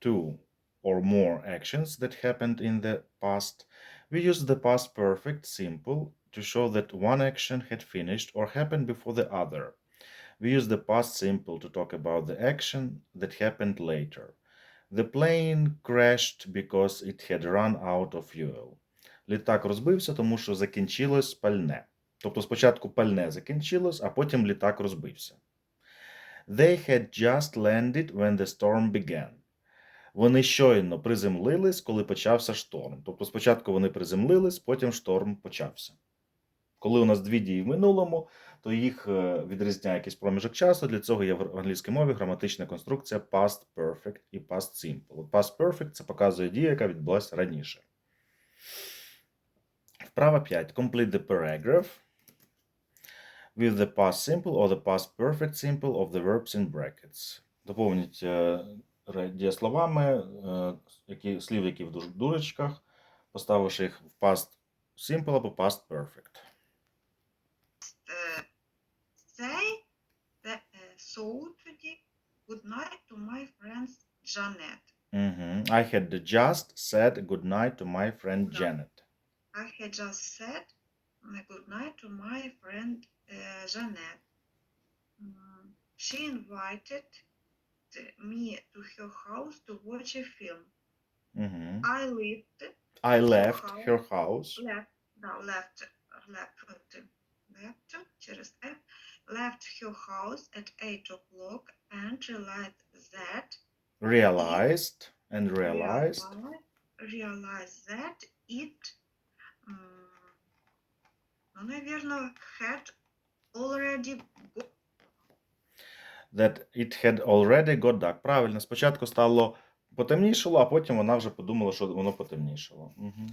two or more actions that happened in the past, we use the past perfect simple to show that one action had finished or happened before the other. We use the past simple to talk about the action that happened later. The plane crashed because it had run out of fuel. Літак розбився, тому що закінчилось пальне. Тобто спочатку пальне закінчилось, а потім літак розбився. They had just landed when the storm began. Вони щойно приземлились, коли почався шторм. Тобто спочатку вони приземлились, потім шторм почався. Коли у нас дві дії в минулому, то їх е, відрізняє якийсь проміжок часу. Для цього є в англійській мові граматична конструкція past perfect і past simple. Past perfect це показує дію, яка відбулася раніше. Вправа 5. Complete the paragraph with the past simple or the past perfect simple of the verbs in brackets. Доповніть е, дієсловами, е, які, слів, які в дужечках, поставивши їх в past simple або past perfect. uh, say the, uh, so today good night to my friend Janet. I had just said goodnight to my friend Janet. I had just said uh, good night to my friend uh, Janet. Mm, she invited me to her house to watch a film. Мгм. I left, I left house. her house. left, да, left, left, left, через F, left her house at 8 o'clock and realized that Realized and realized realize- realized that it, м, ну, наверное, had already got that it had already got dark. Правильно, спочатку стало потемнішало, а потім вона вже подумала, що воно потемнішало. Угу.